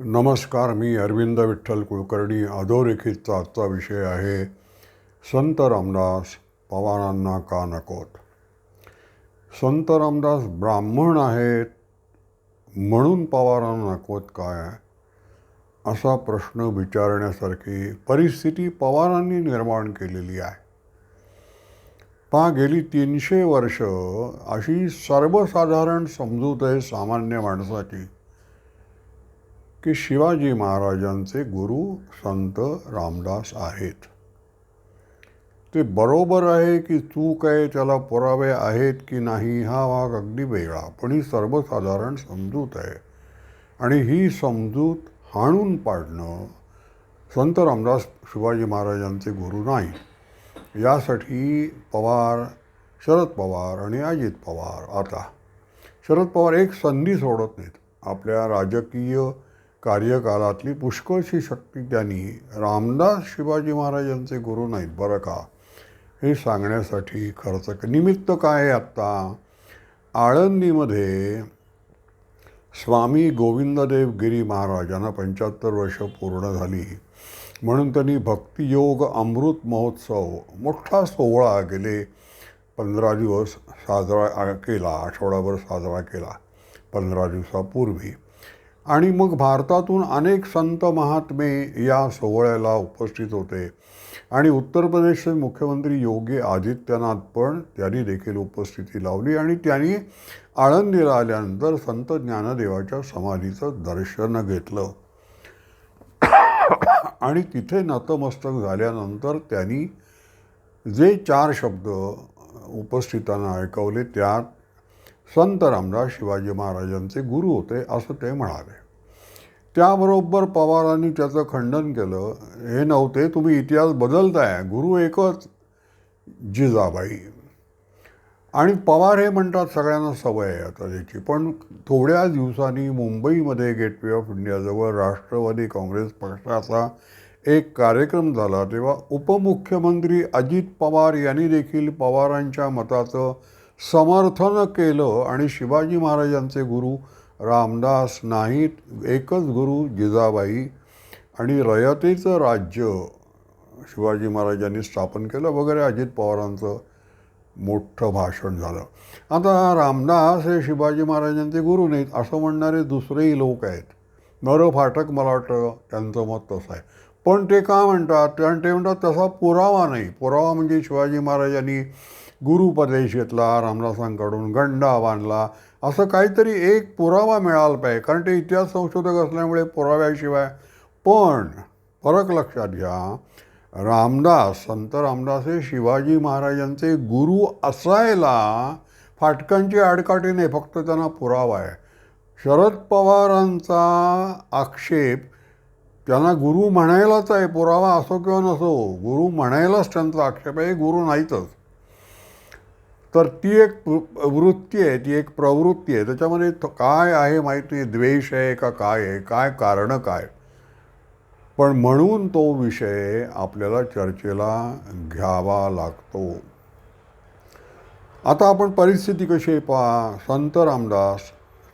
नमस्कार मी अरविंद विठ्ठल कुलकर्णी. अधोरेखितचा आजचा विषय आहे संत रामदास पवारांना का नकोत? संत रामदास ब्राह्मण आहेत म्हणून पवारांना नकोत काय? असा प्रश्न विचारण्यासारखी परिस्थिती पवारांनी निर्माण केलेली आहे. पहा गेली तीनशे वर्ष अशी सर्वसाधारण समजूत आहे सामान्य माणसाची. की शिवाजी महाराजांचे गुरु संत रामदास आहेत. ते बरोबर आहे की चूक आहे त्याला पुरावे आहेत की नाही हा भाग अगदी वेगळा. पण ही सर्वसाधारण समजूत आहे. आणि ही समजूत हाणून पाडणं संत रामदास शिवाजी महाराजांचे गुरु नाही. यासाठी पवार शरद पवार आणि अजित पवार आता. शरद पवार एक संधी सोडत नाहीत. आपल्या राजकीय कार्यकालातली पुष्कळशी शक्ती त्यांनी रामदास शिवाजी महाराजांचे गुरु नाहीत बरं का? हे सांगण्यासाठी खर्च निमित्त काय आहे आत्ता? आळंदीमध्ये स्वामी गोविंददेव गिरी महाराजांना पंच्याहत्तर वर्ष पूर्ण झाली. म्हणून त्यांनी भक्तियोग अमृत महोत्सव मोठा सोहळा गेले पंधरा दिवस साजरा केला आठवडाभर साजरा केला पंधरा दिवसापूर्वी. आणि मग भारतातून अनेक संत महात्मे या सोहळ्याला उपस्थित होते. आणि उत्तर प्रदेशचे मुख्यमंत्री योगी आदित्यनाथ पण त्यांनी देखील उपस्थिती लावली आणि त्यांनी आळंदीला आल्यानंतर संत ज्ञानदेवाच्या समाधीचं दर्शन घेतलं. आणि तिथे नतमस्तक झाल्यानंतर त्यांनी जे चार शब्द उपस्थितांना ऐकवले त्यात संत रामदास शिवाजी महाराजांचे गुरु होते असं ते म्हणाले. त्याबरोबर पवारांनी त्याचं खंडन केलं. हे नव्हते तुम्ही इतिहास बदलताय. गुरु एकच जिजाबाई. आणि पवार हे म्हणतात सगळ्यांना सवय आहे आता त्याची. पण थोड्या दिवसांनी मुंबईमध्ये गेटवे ऑफ इंडियाजवळ राष्ट्रवादी काँग्रेस पक्षाचा एक कार्यक्रम झाला. तेव्हा उपमुख्यमंत्री अजित पवार यांनी देखील पवारांच्या मताचं समर्थन केलं आणि शिवाजी महाराजांचे गुरु रामदास नाहीत एकच गुरु जिजाबाई आणि रयतेचं राज्य शिवाजी महाराजांनी स्थापन केलं वगैरे अजित पवारांचं मोठं भाषण झालं. आता रामदास हे शिवाजी महाराजांचे गुरु नाहीत असं म्हणणारे दुसरेही लोक आहेत. नर फाटक मला वाटतं त्यांचं मत तसं आहे. पण ते का म्हणतात? कारण ते म्हणतात तसा पुरावा नाही. पुरावा म्हणजे शिवाजी महाराजांनी गुरुपदेश घेतला रामदासांकडून गंडा बांधला असं काहीतरी एक पुरावा मिळाला पाहिजे. कारण ते इतिहास संशोधक असल्यामुळे पुराव्याशिवाय. पण फरक लक्षात घ्या रामदास संत रामदास हे शिवाजी महाराजांचे गुरु असायला फाटकांची आडकाठी नाही फक्त त्यांना पुरावा आहे. शरद पवारांचा आक्षेप त्यांना गुरु म्हणायलाच आहे पुरावा असो किंवा नसो गुरु म्हणायलाच त्यांचा आक्षेप आहे गुरु नाहीतच. तर ती एक वृत्ती आहे ती एक प्रवृत्ती आहे. त्याच्यामध्ये काय आहे माहिती द्वेष आहे का काय आहे? काय कारणं काय? पण म्हणून तो विषय आपल्याला चर्चेला घ्यावा लागतो. आता आपण परिस्थिती कशी आहे पहा. संत रामदास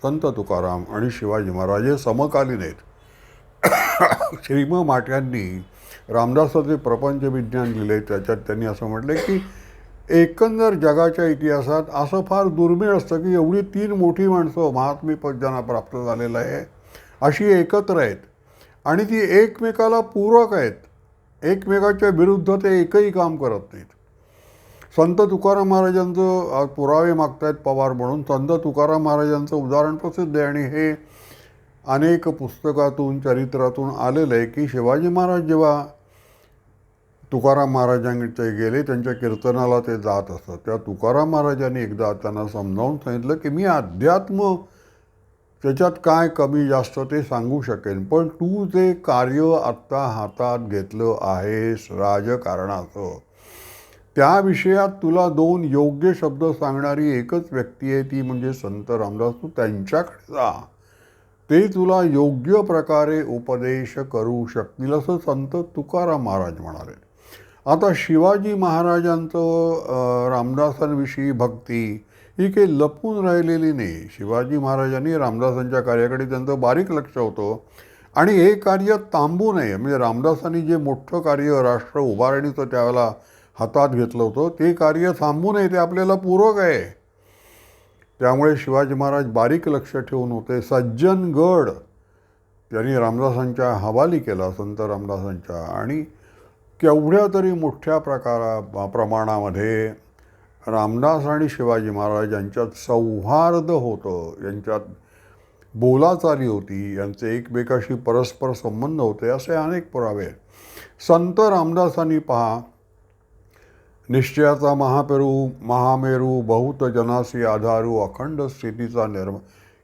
संत तुकाराम आणि शिवाजी महाराज हे समकालीन आहेत. श्रीम माट्यांनी रामदासाचे प्रपंच विज्ञान लिहिले. त्याच्यात त्यांनी असं म्हटलं की एकंदर जगाच्या इतिहासात असं फार दुर्मिळ असतं की एवढी तीन मोठी माणसं महात्मी पद ज्यांना प्राप्त झालेलं आहे. अशी एकत्र आहेत. आणि ती एकमेकाला पूरक आहेत. एकमेकाच्या विरुद्ध ते एकही काम करत नाहीत. संत तुकाराम महाराजांचं पुरावे मागतायत पवार म्हणून. संत तुकाराम महाराजांचं उदाहरण प्रसिद्ध आहे आणि हे अनेक पुस्तकातून चरित्रातून आलेलं आहे की शिवाजी महाराज जेव्हा तुकाराम महाराजांचे गेले त्यांच्या कीर्तनाला ते जात असतात. त्या तुकाराम महाराजांनी एकदा त्यांना समजावून सांगितलं की मी अध्यात्म त्याच्यात काय कमी जास्त ते सांगू शकेन. पण तू जे कार्य आत्ता हातात घेतलं आहेस राजकारणाचं त्या विषयात तुला दोन योग्य शब्द सांगणारी एकच व्यक्ती आहे ती म्हणजे संत रामदास. तू त्यांच्याकडे जा. ते तुला योग्य प्रकारे उपदेश करू शकतील असं संत तुकाराम महाराज म्हणाले. आता शिवाजी महाराजांचं रामदासांविषयी भक्ती ही काही लपून राहिलेली नाही. शिवाजी महाराजांनी रामदासांच्या कार्याकडे त्यांचं बारीक लक्ष होतं. आणि हे कार्य थांबू नये. म्हणजे रामदासांनी जे मोठं कार्य राष्ट्र उभारणीचं त्यावेळेला हातात घेतलं होतं ते कार्य थांबू नये ते आपल्याला पूरक आहे. त्यामुळे शिवाजी महाराज बारीक लक्ष ठेवून होते. सज्जनगड त्यांनी रामदासांच्या हवाली केला संत रामदासांच्या. आणि केवढ्या तरी मोठ्या प्रकारा प्रमाणामध्ये रामदास आणि शिवाजी महाराज यांच्यात सौहार्द होतं यांच्यात बोलाचाली होती यांचे एकमेकाशी परस्पर संबंध होते असे अनेक पुरावे आहेत. संत रामदासांनी पहा निश्चयाचा महापेरू महामेरू बहुत जनासी आधारू अखंड स्थितीचा निर्म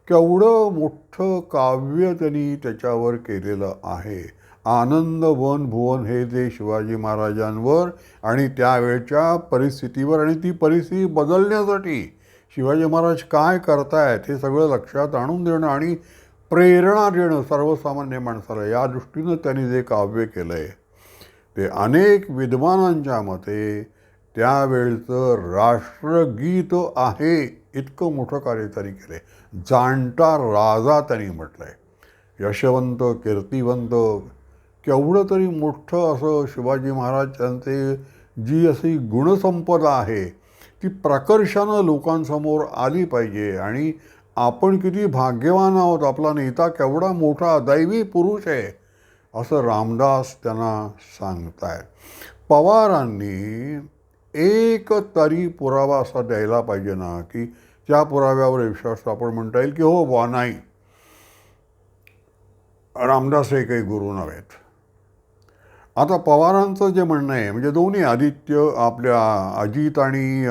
केवढं मोठं काव्य त्यांनी त्याच्यावर केलेलं आहे आनंद वन भुवन हे जे शिवाजी महाराजांवर आणि त्यावेळच्या परिस्थितीवर आणि ती परिस्थिती बदलण्यासाठी शिवाजी महाराज काय करतायत हे सगळं लक्षात आणून देणं आणि प्रेरणा देणं सर्वसामान्य माणसाला या दृष्टीनं त्यांनी जे काव्य केलं आहे ते अनेक विद्वानांच्या मते त्यावेळचं राष्ट्रगीत आहे इतकं मोठं कार्य त्यांनी केलं आहे जाणता राजा त्यांनी म्हटलं आहे यशवंत कीर्तिवंत केवढं तरी मोठं असं शिवाजी महाराजांचे जी अशी गुणसंपदा आहे ती प्रकर्षानं लोकांसमोर आली पाहिजे. आणि आपण किती भाग्यवान आहोत आपला नेता केवढा मोठा दैवी पुरुष आहे असं रामदास त्यांना सांगताय. पवारांनी एक तरी पुरावा असा द्यायला पाहिजे ना की त्या पुराव्यावर विश्वास आपण म्हणता येईल की हो वा नाही. रामदास हे काही गुरु नव्हेत. आता पवारांचं जे म्हणणं आहे म्हणजे दोन्ही आदित्य आपल्या अजित आणि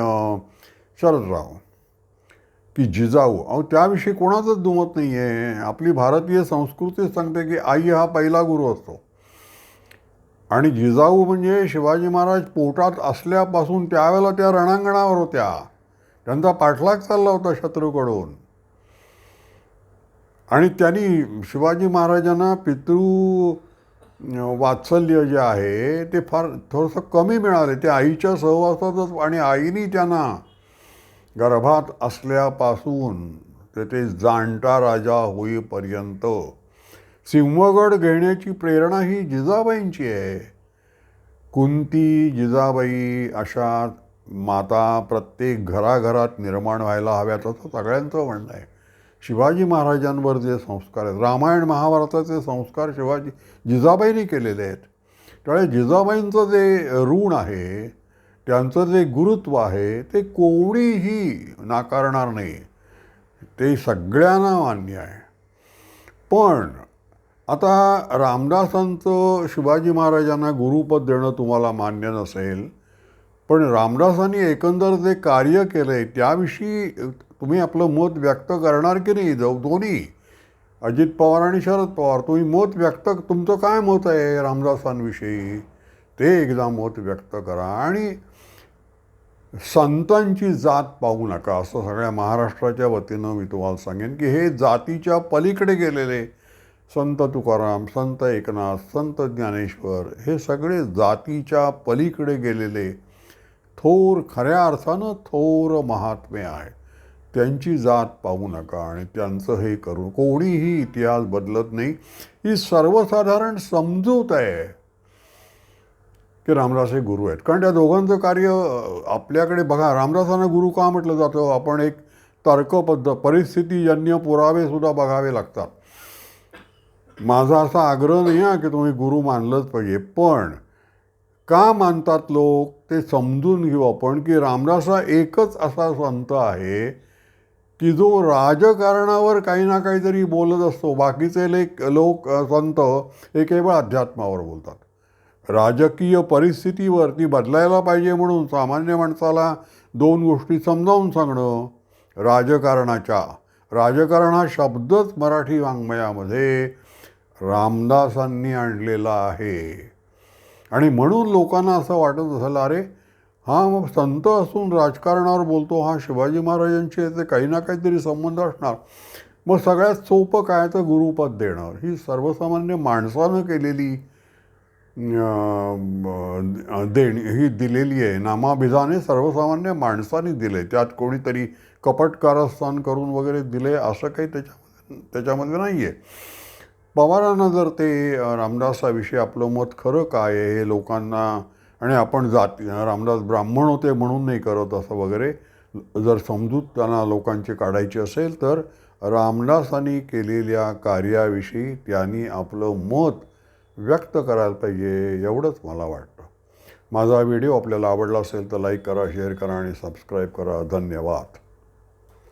शरदराव की जिजाऊ अहो त्याविषयी कोणाचंच दुमत नाही आहे आपली भारतीय संस्कृती सांगते की आई हा पहिला गुरु असतो. आणि जिजाऊ म्हणजे शिवाजी महाराज पोटात असल्यापासून त्यावेळेला त्या रणांगणावर होत्या. त्यांचा पाठलाग चालला होता शत्रूकडून. आणि त्यांनी शिवाजी महाराजांना पितृ वात्सल्य जे आहे ते फार थोडंसं कमी मिळाले. ते आईच्या सहवासातच आणि आईनी त्यांना गर्भात असल्यापासून ते ते जाणता राजा होईपर्यंत सिंहगड घेण्याची प्रेरणा ही जिजाबाईंची आहे. कुंती जिजाबाई अशा माता प्रत्येक घराघरात निर्माण व्हायला हव्यात असं सगळ्यांचं म्हणणं आहे. शिवाजी महाराजांवर जे संस्कार आहेत रामायण महाभारताचे संस्कार शिवाजी जिजाबाईंनी केलेले आहेत. त्यामुळे जिजाबाईंचं जे ऋण आहे त्यांचं जे गुरुत्व आहे ते कोणीही नाकारणार नाही. ते सगळ्यांना मान्य आहे. पण आता रामदासांचं शिवाजी महाराजांना गुरुपद देणं तुम्हाला मान्य नसेल पण रामदासांनी एकंदर जे कार्य केलं आहे त्याविषयी तुम्ही आपलं मत व्यक्त करणार की नाही? जाऊ दोन्ही. अजित पवार आणि शरद पवार तुम्ही मत व्यक्त तुमचं काय मत आहे रामदासांविषयी? ते एकदा मत व्यक्त करा आणि संतांची जात पाहू नका. असं सगळ्या महाराष्ट्राच्या वतीनं मी तुम्हाला सांगेन की हे जातीच्या पलीकडे गेलेले संत तुकाराम संत एकनाथ संत ज्ञानेश्वर हे सगळे जातीच्या पलीकडे गेलेले थोर खऱ्या अर्थानं थोर महात्मे आहे त्यांची जात पाहू नका आणि त्यांचं हे करू. कोणीही इतिहास बदलत नाही. ही सर्वसाधारण समजूत आहे की रामदास हे गुरु आहेत. कारण त्या दोघांचं कार्य आपल्याकडे बघा रामदासांना गुरु का म्हटलं जातं? आपण एक तर्कबद्ध परिस्थितीजन्य पुरावे सुद्धा बघावे लागतात. माझा असा आग्रह नाही हा की तुम्ही गुरु मानलंच पाहिजे. पण का मानतात लोक? ते समजून घेऊ आपण की रामदास हा एकच असा संत आहे की जो राजकारणावर काही ना काहीतरी बोलत असतो. बाकीचे लेख लोक संत हे केवळ अध्यात्मावर बोलतात. राजकीय परिस्थितीवर ती बदलायला पाहिजे म्हणून सामान्य माणसाला दोन गोष्टी समजावून सांगणं राजकारणाच्या. राजकारण हा शब्दच मराठी वाङ्मयामध्ये रामदासांनी आणलेला आहे. आणि म्हणून लोकांना असं वाटत असेल अरे हा मग संत असून राजकारणावर बोलतो हा शिवाजी महाराजांचे याचे काही ना काहीतरी संबंध असणार. मग सगळ्यात सोपं काय तर गुरुपद देणं. ही सर्वसामान्य माणसानं केलेली देणी ही दिलेली आहे. नामाभिधाने सर्वसामान्य माणसाने दिले त्यात कोणीतरी कपट कारस्थान करून वगैरे दिले असं काही त्याच्यामध्ये त्याच्यामध्ये नाही आहे पवारांना जर ते रामदासाविषयी आपलं मत खरं काय आहे हे लोकांना आणि आपण जात रामदास ब्राह्मण होते म्हणून नाही करत असं वगैरे जर समजूत त्यांना लोकांची काढायची असेल तर रामदासांनी केलेल्या कार्याविषयी त्यांनी आपलं मत व्यक्त करायला पाहिजे एवढंच मला वाटतं. माझा व्हिडिओ आपल्याला आवडला असेल तर लाईक करा शेअर करा आणि सबस्क्राईब करा. धन्यवाद.